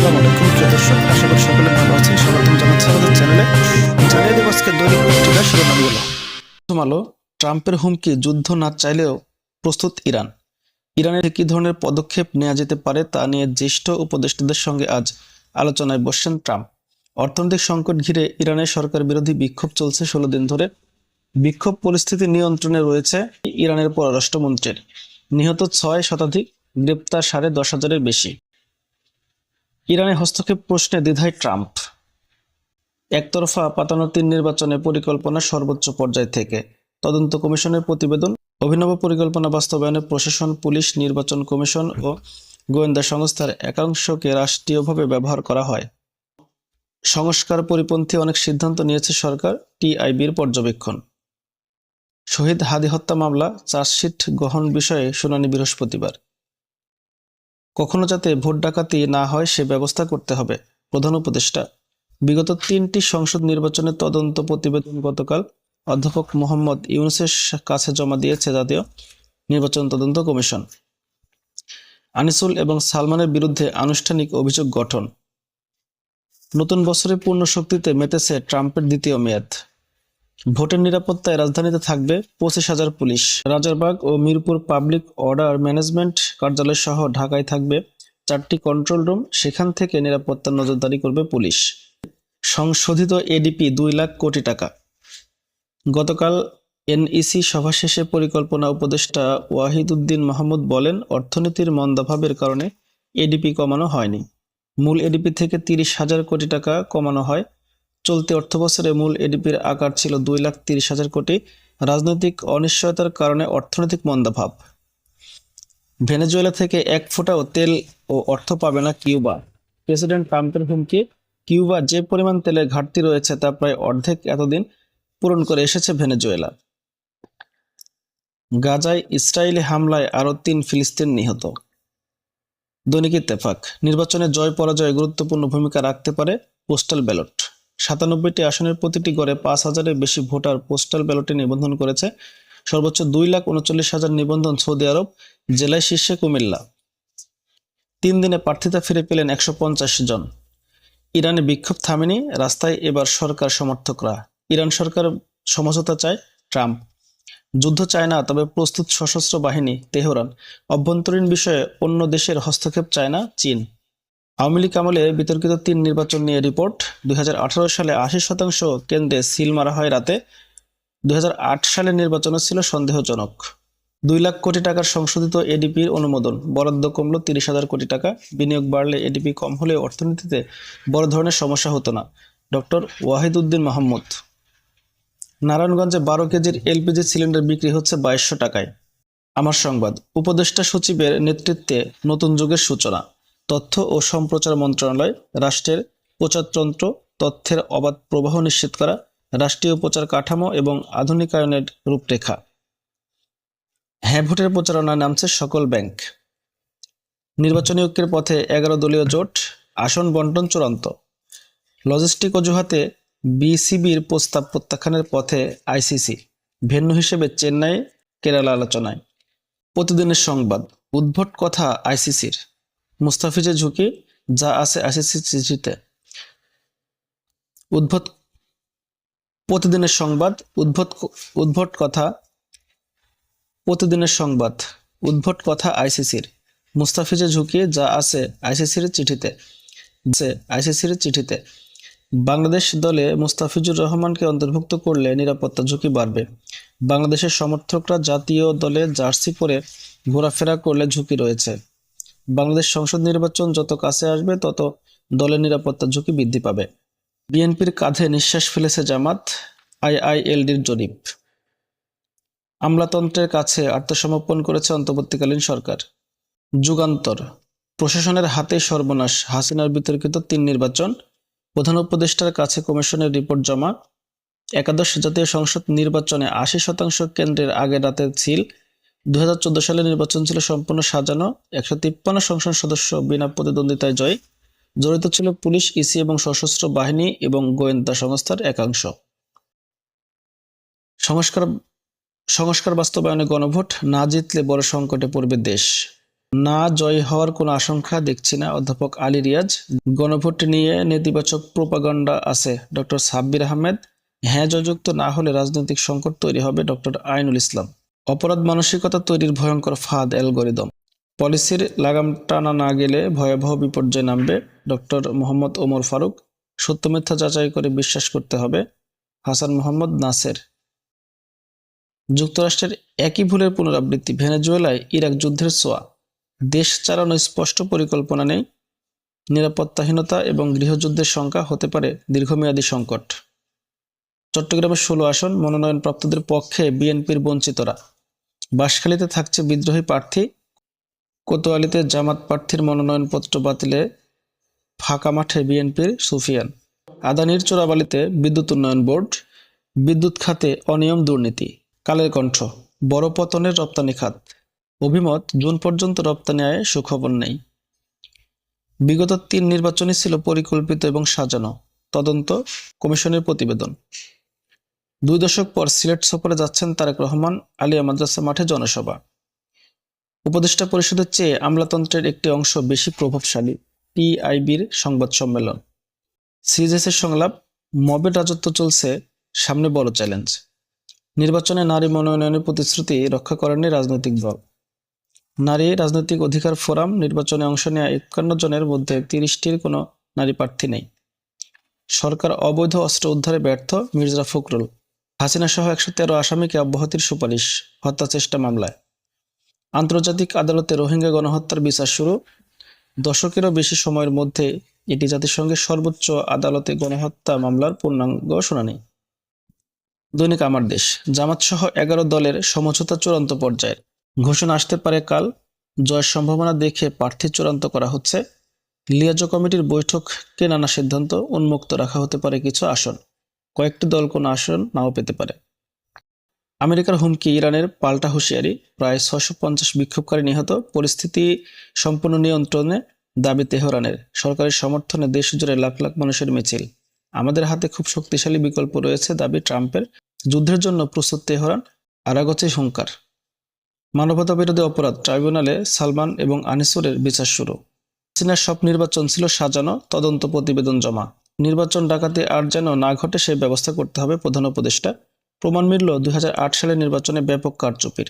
আসসালামু আলাইকুম প্রিয় দর্শক, আশা করি সকলে ভালো আছেন। স্বাগতম জানাচ্ছি আমাদের চ্যানেলে জানিয়ে দেব আজকে দৈনিক পত্রিকার শিরোনামগুলো। প্রথম আলো, ট্রাম্পের হুমকি, যুদ্ধ না চাইলেও প্রস্তুত ইরান। ইরানের কি ধরনের পদক্ষেপ নেওয়া যেতে পারে তা নিয়ে জ্যেষ্ঠ উপদেষ্টাদের সঙ্গে আজ আলোচনায় বসছেন ট্রাম্প। অর্থনৈতিক সংকট ঘিরে ইরানের সরকার বিরোধী বিক্ষোভ চলছে ষোলো দিন ধরে। বিক্ষোভ পরিস্থিতি নিয়ন্ত্রণে রয়েছে ইরানের পররাষ্ট্রমন্ত্রীর। নিহত ছয় শতাধিক গ্রেপ্তার সাড়ে দশ হাজারের বেশি। ইরানের হস্তক্ষেপ প্রশ্নে দ্বিধায় ট্রাম্প। একতরফা পাতানো তিন নির্বাচনে পরিকল্পনা সর্বোচ্চ পর্যায় থেকে। তদন্ত কমিশনের প্রতিবেদন, অভিনব পরিকল্পনা বাস্তবায়নে প্রশাসন, পুলিশ, নির্বাচন কমিশন ও গোয়েন্দা সংস্থার একাংশকে রাষ্ট্রীয়ভাবে ব্যবহার করা হয়। সংস্কার পরিপন্থী অনেক সিদ্ধান্ত নিয়েছে সরকার টিআইবির পর্যবেক্ষণ। শহীদ হাদি হত্যা মামলা, চার্জশিট গ্রহণ বিষয়ে শুনানি বৃহস্পতিবার। কখনো যাতে ভোট ডাকাতি না হয়, সে ব্যবস্থা করতে হবে, প্রধান উপদেষ্টা। বিগত তিনটি সংসদ নির্বাচনের তদন্ত প্রতিবেদন গতকাল অধ্যাপক মোহাম্মদ ইউনুসের কাছে জমা দিয়েছে জাতীয় নির্বাচন তদন্ত কমিশন। আনিসুল এবং সালমানের বিরুদ্ধে আনুষ্ঠানিক অভিযোগ গঠন। নতুন বছরে পূর্ণ শক্তিতে মেতেছে ট্রাম্পের দ্বিতীয় মেয়াদ। ভোটের নিরাপত্তায় রাজধানীতে থাকবে পঁচিশ হাজার পুলিশ। রাজারবাগ ও মিরপুর পাবলিক অর্ডার ম্যানেজমেন্ট কার্যালয় সহ ঢাকায় থাকবে চারটি কন্ট্রোল রুম। সেখান থেকে নিরাপত্তার নজরদারি করবে পুলিশ। সংশোধিত এডিপি দুই লাখ কোটি টাকা। গতকাল এনইসি সভা শেষে পরিকল্পনা উপদেষ্টা ওয়াহিদুদ্দিন মাহমুদ বলেন, অর্থনীতির মন্দাভাবের কারণে এডিপি কমানো হয়নি। মূল এডিপি থেকে তিরিশ হাজার কোটি টাকা কমানো হয়। চলতি অর্থবছরে মূল এডিপির আকার ছিল দুই লাখ তিরিশ হাজার কোটি। রাজনৈতিক অনিশ্চয়তার কারণে অর্থনৈতিক মন্দাভাব। ভেনেজুয়েলা থেকে এক ফোঁটাও তেল ও অর্থ পাবে না কিউবা। প্রেসিডেন্ট ট্রাম্পের হুমকি, কিউবা যে পরিমাণ তেলের ঘাটতি রয়েছে তা প্রায় অর্ধেক এতদিন পূরণ করে এসেছে ভেনেজুয়েলা। গাজায় ইসরায়েলি হামলায় আরও তিন ফিলিস্তিন নিহত। দৈনিক ইত্তেফাক, নির্বাচনে জয় পরাজয়ে গুরুত্বপূর্ণ ভূমিকা রাখতে পারে পোস্টাল ব্যালট। সাতানব্বইটি আসনের প্রতিটি গড়ে পাঁচ হাজারের বেশি ভোটার পোস্টাল ব্যালটে নিবন্ধন করেছে। সর্বোচ্চ দুই লাখ উনচল্লিশ হাজার নিবন্ধন সৌদি আরব, জেলায় শীর্ষে কুমিল্লা। তিন দিনে প্রার্থিতা ফিরে পেলেন একশো পঞ্চাশ জন। ইরানে বিক্ষোভ থামেনি, রাস্তায় এবার সরকার সমর্থকরা। ইরান সরকার সমঝোতা চায় ট্রাম্প। যুদ্ধ চায় না, তবে প্রস্তুত সশস্ত্র বাহিনী তেহরান। অভ্যন্তরীণ বিষয়ে অন্য দেশের হস্তক্ষেপ চায় না চীন। আওয়ামী লীগ আমলে বিতর্কিত তিন নির্বাচন নিয়ে রিপোর্ট। দুই হাজার আঠারো সালে আশি শতাংশ কেন্দ্রে সিল মারা হয় রাতে। দুই সালের নির্বাচনও ছিল সন্দেহজনক। দুই লাখ কোটি টাকার সংশোধিত এডিপির অনুমোদন। বরাদ্দ কমল তিরিশ হাজার কোটি টাকা। বিনিয়োগ বাড়লে এডিপি কম হলে অর্থনীতিতে বড় ধরনের সমস্যা হতো না। ডক্টর ওয়াহিদ উদ্দিন মাহমুদ। নারায়ণগঞ্জে বারো কেজির এলপিজি সিলিন্ডার বিক্রি হচ্ছে বাইশশো টাকায়। আমার সংবাদ। উপদেষ্টা সচিবের নেতৃত্বে নতুন যুগের সূচনা। তথ্য ও সম্প্রচার মন্ত্রণালয়, রাষ্ট্রের প্রচারতন্ত্র, তথ্যের অবাধ প্রবাহ নিশ্চিত করা, রাষ্ট্রীয় প্রচার কাঠামো এবং আধুনিকায়নের রূপরেখা। হ্যাঁ ভোটের প্রচারণায় নামছে সকল ব্যাংক। নির্বাচনী ঐক্যের পথে এগারো দলীয় জোট, আসন বন্টন চূড়ান্ত। লজিস্টিক অজুহাতে বিসিবির প্রস্তাব প্রত্যাখ্যানের পথে আইসিসি, ভেন্যু হিসেবে চেন্নাই, কেরালা আলোচনায়। প্রতিদিনের সংবাদ, উদ্ভট কথা আইসিসির। মুস্তাফিজের ঝুঁকি যা আছে আইসিসির চিঠিতে। উদ্ভট প্রতিদিনের সংবাদ, উদ্ভট উদ্ভট কথা, প্রতিদিনের সংবাদ, উদ্ভট কথা আইসিসির। মুস্তাফিজের ঝুঁকি যা আছে আইসিসির চিঠিতে, আছে আইসিসির চিঠিতে। বাংলাদেশ দলে মুস্তাফিজুর রহমানকে অন্তর্ভুক্ত করলে নিরাপত্তা ঝুঁকি বাড়বে। বাংলাদেশের সমর্থকরা জাতীয় দলে জার্সি পরে ঘোরাফেরা করলে ঝুঁকি রয়েছে। বাংলাদেশ সংসদ নির্বাচন যত কাছে আসবে, তত দলের নিরাপত্তা ঝুঁকি বৃদ্ধি পাবে। বিএনপির কাঁধে নিঃশ্বাস ফেলেছে জামাত, আইআইএলডির জরিপ। আমলাতন্ত্রের কাছে আত্মসমর্পণ করেছে অন্তর্বর্তীকালীন সরকার। যুগান্তর। প্রশাসনের হাতে সর্বনাশ। হাসিনার বিতর্কিত তিন নির্বাচন। প্রধান উপদেষ্টার কাছে কমিশনের রিপোর্ট জমা। একাদশ জাতীয় সংসদ নির্বাচনে আশি শতাংশ কেন্দ্রের আগের রাতে ছিল দু সালে নির্বাচন ছিল সম্পূর্ণ সাজানো। একশো তিপ্পান্ন সংসদ সদস্য বিনা প্রতিদ্বন্দ্বিতায় জয়। জড়িত ছিল পুলিশ, ইসি এবং সশস্ত্র বাহিনী এবং গোয়েন্দা সংস্থার একাংশ। সংস্কার সংস্কার বাস্তবায়নে গণভোট, না জিতলে বড় সংকটে পড়বে দেশ। না জয় হওয়ার কোনো আশঙ্কা দেখছি না, অধ্যাপক আলী রিয়াজ। গণভোট নিয়ে নেতিবাচক প্রোপাগান্ডা আছে ডক্টর সাব্বির আহমেদ। হ্যাঁ জয়যুক্ত না হলে রাজনৈতিক সংকট তৈরি হবে ডক্টর আইনুল ইসলাম। অপরাধ মানসিকতা তৈরির ভয়ঙ্কর ফাঁদ অ্যালগোরিদম। পলিসির লাগাম টানা না গেলে ভয়াবহ বিপর্যয় নামবে ডক্টর মোহাম্মদ ওমর ফারুক। সত্য মিথ্যা যাচাই করে বিশ্বাস করতে হবে হাসান মোহাম্মদ নাসের। যুক্তরাষ্ট্রের একই ভুলের পুনরাবৃত্তি, ভেনেজুয়েলায় ইরাক যুদ্ধের সোয়া দেশ চালানো স্পষ্ট পরিকল্পনা নেই। নিরাপত্তাহীনতা এবং গৃহযুদ্ধের সংখ্যা হতে পারে দীর্ঘমেয়াদী সংকট। চট্টগ্রামের ষোলো আসন মনোনয়নপ্রাপ্তদের পক্ষে বিএনপির বঞ্চিতরা। বাঁশখালীতে থাকছে বিদ্রোহী প্রার্থী। কোতোয়ালিতে জামাত প্রার্থীর মনোনয়নপত্র বাতিলে ফাঁকা মাঠে বিএনপির সুফিয়ান। আদানির চোরাবালিতে বিদ্যুৎ উন্নয়ন বোর্ড, বিদ্যুৎ খাতে অনিয়ম দুর্নীতি, কালের কণ্ঠ, বড় পতনের রপ্তানি খাত। অভিমত, জুন পর্যন্ত রপ্তানি আয়ে সুখবর নেই। বিগত তিন নির্বাচনই ছিল পরিকল্পিত এবং সাজানো। তদন্ত কমিশনের প্রতিবেদন। দুই দশক পর সিলেট সফরে যাচ্ছেন তারেক রহমান, আলিয়া মাদ্রাসা মাঠে জনসভা। উপদেষ্টা পরিষদের চেয়ে আমলাতন্ত্রের একটি অংশ বেশি প্রভাবশালী, টিআইবির সংবাদ সম্মেলন। সিজেসের সংলাপ, মবের রাজত্ব চলছে, সামনে বড় চ্যালেঞ্জ। নির্বাচনে নারী মনোনয়নের প্রতিশ্রুতি রক্ষা করেননি রাজনৈতিক দল। নারী রাজনৈতিক অধিকার ফোরাম নির্বাচনে অংশ নেওয়া একান্ন জনের মধ্যে তিরিশটির কোনো নারী প্রার্থী নেই। সরকার অবৈধ অস্ত্র উদ্ধারে ব্যর্থ মির্জা ফখরুল। হাসিনা সহ একশো তেরো আসামিকে অব্যাহতির সুপারিশ, হত্যা চেষ্টা মামলায়। আন্তর্জাতিক আদালতে রোহিঙ্গা গণহত্যার বিচার শুরু। দশকেরও বেশি সময়ের মধ্যে এটি জাতিসংঘের সর্বোচ্চ আদালতে গণহত্যা মামলার পূর্ণাঙ্গ শুনানি দৈনিক আমার দেশ জামাত সহ এগারো দলের সমঝোতা চূড়ান্ত পর্যায়ের। ঘোষণা আসতে পারে কাল। জয়ের সম্ভাবনা দেখে প্রার্থী চূড়ান্ত করা হচ্ছে। লিয়াজো কমিটির বৈঠককে নানা সিদ্ধান্ত উন্মুক্ত রাখা হতে পারে কিছু আসন। কয়েকটি দল কোনো আসন নাও পেতে পারে। আমেরিকার হুমকি ইরানের পাল্টা হুঁশিয়ারি, প্রায় ছশো পঞ্চাশ বিক্ষোভকারী নিহত, পরিস্থিতি সম্পূর্ণ নিয়ন্ত্রণে দাবি তেহরানের। সরকারের সমর্থনে দেশ জুড়ে লাখ লাখ মানুষের মিছিল। আমাদের হাতে খুব শক্তিশালী বিকল্প রয়েছে দাবি ট্রাম্পের। যুদ্ধের জন্য প্রস্তুত তেহরান আরাগছে হুঙ্কার। মানবতা বিরোধী অপরাধ ট্রাইব্যুনালে সালমান এবং আনিসুরের বিচার শুরু। চীনের সব নির্বাচন ছিল সাজানো, তদন্ত প্রতিবেদন জমা। নির্বাচন ডাকাতি আর যেন না ঘটে সে ব্যবস্থা করতে হবে প্রধান উপদেষ্টা। প্রমাণ মিলল দুই সালের নির্বাচনে ব্যাপক কারচুপির।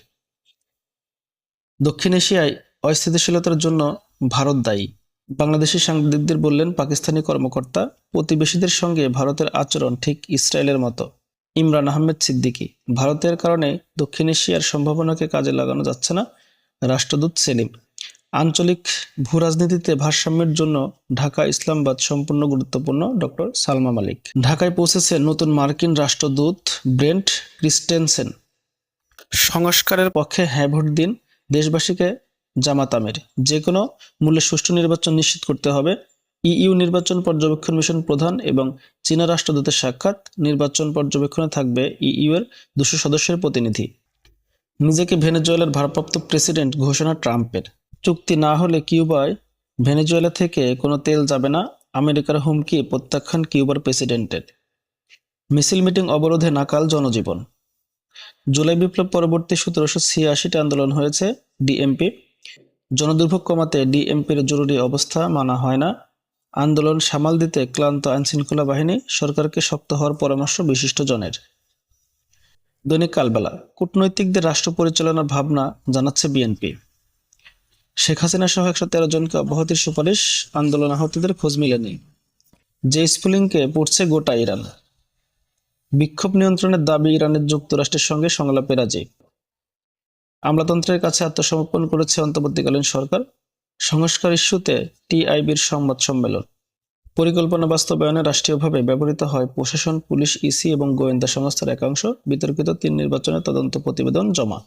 দক্ষিণ এশিয়ায় অস্থিতিশীলতার জন্য ভারত দায়ী। বাংলাদেশি সাংবাদিকদের বললেন, পাকিস্তানি কর্মকর্তা প্রতিবেশীদের সঙ্গে ভারতের আচরণ ঠিক ইসরায়েলের মতো। ইমরান আহমেদ সিদ্দিকী, ভারতের কারণে দক্ষিণ এশিয়ার সম্ভাবনাকে কাজে লাগানো যাচ্ছে না। রাষ্ট্রদূত সেলিম আঞ্চলিক ভূরাজনীতিতে ভারসাম্যের জন্য ঢাকা ইসলামাবাদ সম্পূর্ণ গুরুত্বপূর্ণ ডক্টর সালমা মালিক। ঢাকায় পৌঁছেছে নতুন মার্কিন রাষ্ট্রদূত ব্রেন্ট ক্রিস্টেনসেন। সংস্কারের পক্ষে হ্যাঁ ভোট দিন দেশবাসীকে জামাত যে কোনো মূল্যে সুষ্ঠু নির্বাচন নিশ্চিত করতে হবে। ইইউ নির্বাচন পর্যবেক্ষণ মিশন প্রধান এবং চীনা রাষ্ট্রদূতের সাক্ষাৎ নির্বাচন পর্যবেক্ষণে থাকবে ইইউ এর দুশো সদস্যের প্রতিনিধি। নিজেকে ভেনেজুয়েলার ভারপ্রাপ্ত প্রেসিডেন্ট ঘোষণা ট্রাম্পের। চুক্তি না হলে কিউবায় ভেনেজুয়েলা থেকে কোনো তেল যাবে না, আমেরিকার হুমকি প্রত্যাখ্যান কিউবার প্রেসিডেন্টের। মিছিল মিটিং অবরোধে নাকাল জনজীবন। জুলাই বিপ্লব পরবর্তী সতেরোশো ছিয়াশিটি আন্দোলন হয়েছে ডিএমপি। জনদুর্ভোগ কমাতে ডিএমপির জরুরি অবস্থা মানা হয় না। আন্দোলন সামাল দিতে ক্লান্ত আইনশৃঙ্খলা বাহিনী সরকারকে শক্ত হওয়ার পরামর্শ বিশিষ্ট জনের দৈনিক কালবেলা। কূটনৈতিকদের রাষ্ট্র পরিচালনার ভাবনা জানাচ্ছে বিএনপি। শেখ হাসিনা সহ একশো তেরো জনকে অব্যাহতির সুপারিশ আন্দোলন আহতদের খোঁজ মিলেনি, যে স্পুলিংকে পড়ছে গোটা ইরান। বিক্ষোভ নিয়ন্ত্রণের দাবি ইরানের যুক্তরাষ্ট্রের সঙ্গে সংলাপে রাজি আমলাতন্ত্রের কাছে আত্মসমর্পণ করেছে অন্তর্বর্তীকালীন সরকার। সংস্কার ইস্যুতে টিআইবির সংবাদ সম্মেলন। পরিকল্পনা বাস্তবায়নে রাষ্ট্রীয়ভাবে ব্যবহৃত হয় প্রশাসন, পুলিশ, ইসি এবং গোয়েন্দা সংস্থার একাংশ। বিতর্কিত তিন নির্বাচনের তদন্ত প্রতিবেদন জমা।